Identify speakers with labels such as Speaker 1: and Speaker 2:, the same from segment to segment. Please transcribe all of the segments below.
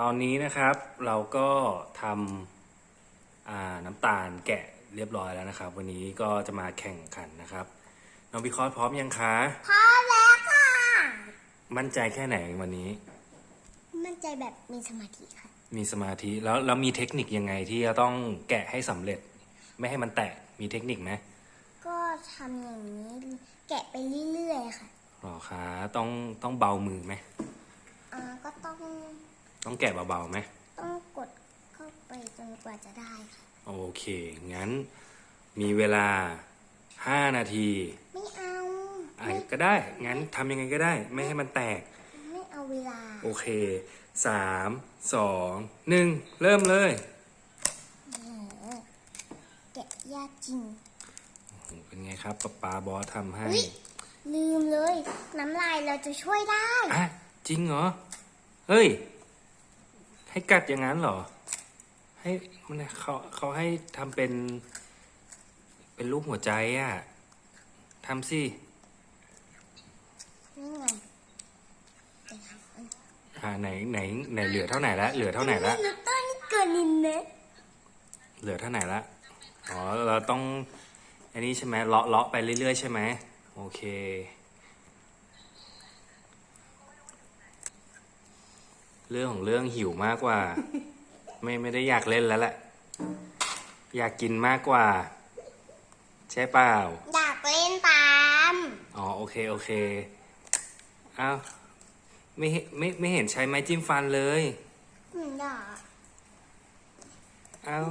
Speaker 1: ตอนนี้นะครับเราก็ทำอ่าน้ำตาลแกะเรียบร้อยแล้วนะครับ วันนี้ก็จะมาแข่งขันนะครับ น้องพิคอสพร้อมยังคะ
Speaker 2: พร้อมแล้วค่ะ
Speaker 1: มั่นใจแค่ไหนวันนี้
Speaker 2: มั่นใจแบบมีสมาธิค่ะ
Speaker 1: มีสมาธิแล้วเรามีเทคนิคยังไงที่จะต้องแกะให้สำเร็จ ไม่ให้มันแตกมีเทคนิคไหม
Speaker 2: ก็ทำอย่างนี้แกะไปเรื่อยๆค่ะ
Speaker 1: หรอคะต้องต้องเบามือไหม
Speaker 2: อ่าก็ต้อง
Speaker 1: ต้องแกะเบาๆไหม
Speaker 2: ต้องกดเข้าไปจนกว่าจะได้ค่ะ
Speaker 1: โอเค งั้นมีเวลา5นาที
Speaker 2: ไม่เอา
Speaker 1: อะ
Speaker 2: ไม่
Speaker 1: ก็ได้ งั้นทำยังไงก็ได้ ไม่ให้มันแตก
Speaker 2: ไม่เอาเวลา
Speaker 1: โอเคสามสองหนึ่งเริ่มเลย
Speaker 2: เออแกะยากจริง
Speaker 1: เป็นไงครับป๊าป๊าบอสทำให้
Speaker 2: อุ๊ยลืมเลย น้ำลายเราจะช่วยได้
Speaker 1: อะ จริงเหรอ เฮ้ย ให้กัดอย่างนั้นเหรอ ให้มันเขาเขาให้ทำเป็น เป็นรูปหัวใจอะทำสิ
Speaker 2: นี่ไง
Speaker 1: อ่าไหนไหนไหนเหลือเท่าไหนละเหลือเท่าไหนละ
Speaker 2: น้ำตาลนี่เกินนิดเนะ
Speaker 1: เหลือเท่าไหนละอ๋อเราต้อง อันนี้ใช่ไหมเลาะเลาะไปเรื่อยๆใช่ไหมโอเค เรื่องของเรื่องหิวมากกว่า ไม่ไม่ได้อยากเล่นแล้วแหละ อยากกินมากกว่า ใช่เปล่า
Speaker 2: อยากเล่นตาม
Speaker 1: อ๋อโอเคโอเคอ้าวไม่เห็นไม่ไม่เห็นใช้ไม้จิ้มฟันเลย
Speaker 2: อืมอยาก
Speaker 1: อ้าว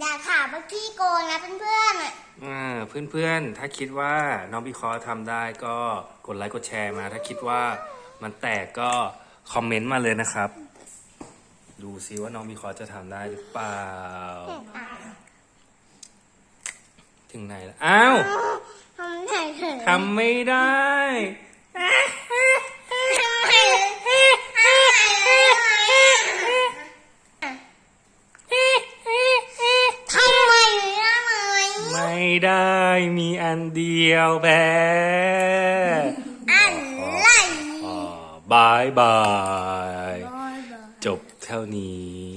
Speaker 2: อยากถามว่าขี้โกงนะเพื่อนๆอะ
Speaker 1: อ่าเพื่อนๆ ถ้าคิดว่าน้องบิคอทำได้ก็กดไลค์กดแชร์มา ถ้าคิดว่ามันแตกก็คอมเมนต์มาเลยนะครับ ดูซิว่าน้องบิคอจะทำได้หรือเปล่า ถึงไหนแล้วอ้าว
Speaker 2: ทำไมเถอะ
Speaker 1: ทำไม่ได้
Speaker 2: ทำไมทำไมได้ไหม
Speaker 1: ไม่ได้มีอันเดียวแพ้
Speaker 2: อะไร
Speaker 1: อ่าบายบาย จบเท่านี้